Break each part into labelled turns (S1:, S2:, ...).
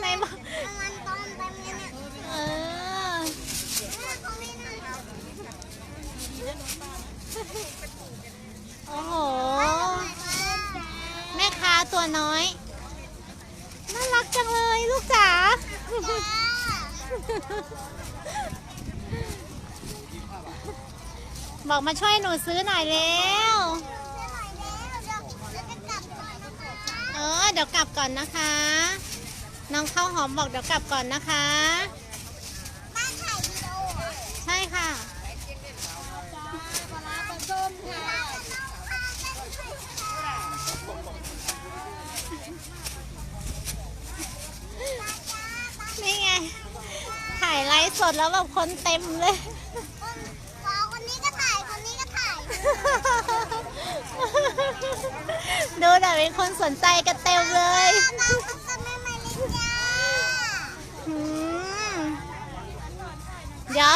S1: ไหนบอก
S2: มันต้มเต็มเลยเนี่ย
S1: เออ
S2: เขา
S1: โอ้โห แม่ค้าตัวน้อย น่ารักจังเลยลูกจ๋าบอกมาช่วยหนูซื้อหน่อยเร็ว เออเดี๋ยวกลับก่อนนะคะ น้องข้าวหอมบอกเดี๋ยวกลับก่อนนะคะ
S2: บ้านถ่ายวิดีโอเหรอ
S1: ใช่ค่ะ
S2: ปลาร้าปลาส้มค่ะ
S1: นี่ไง ถ่ายไลฟ์สดแล้วแบบคนเต็มเลย
S2: คนขอคนนี้ก็ถ่าย คนนี้ก็ถ่าย
S1: ดูแต่เป็นคนสนใจกันเต็มเลย
S2: น้องก็จะไม่มาเล่นจ้า
S1: อืมเดี๋ยว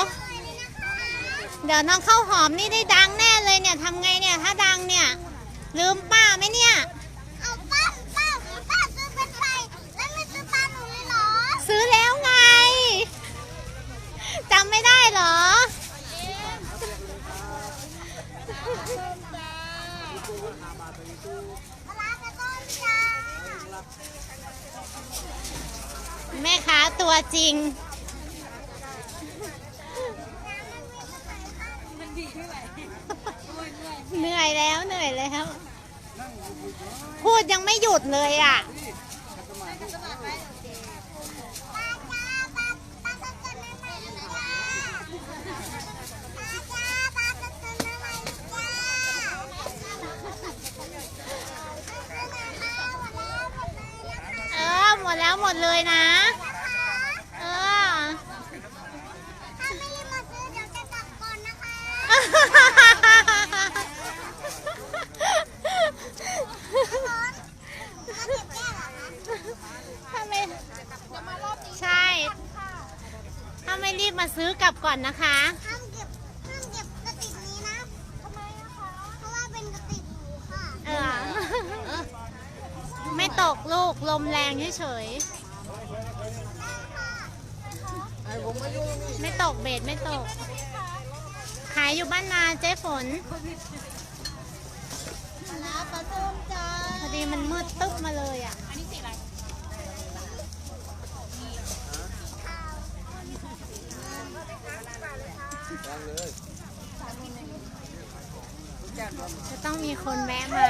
S1: เดี๋ยวน้องข้าวหอมนี่ได้ดังแน่เลยเนี่ยทำไงเนี่ยถ้าดังเนี่ย ลืมป้าไหมเนี่ย
S2: เอาป้าป้าป้าซื้อเป็นไฟแล้วไม่ซื้อปลาหนูเลยเหรอ
S1: ซื้อแล้วไงจำไม่ได้เหรอ
S2: ปลา
S1: แม่ค้าตัวจริง เหนื่อยแล้วเหนื่อยแล้ว พูดยังไม่หยุดเลยอะ
S2: ปลาจ้าปลาปลาส้มจะไม่มาเล่นจ้าปลาจ้าปลาส้มจะไม่มาเล่นจ้า
S1: เออ หม ดแล้วหมดเลยนะ เออ
S2: ถ้าไม่รีบมาซื้อเดี๋ยวจะกลับก่อนนะคะร้อนมาเก็บแก้วเหรอคะ
S1: ถ้าไม่ใช่ ถ้าไม่รีบมาซื้อกลับก่อนนะคะ
S2: ห้ามเก็บห้ามเก็บกระติกนี้นะทำไมอะคะเพราะว่าเป็นกระติกหนูค่ะ
S1: เออ ไม่ ตกลูก ลมแรงเฉยๆไม่ตกเบ็ดไม่ตก ขายอยู่บ้านนาเจ๊ฝน
S2: ปลาร้าปลาส้มจ้า
S1: พอดีมันมืดตึ๊บมาเลยอะจะต้องมีคนแวะมา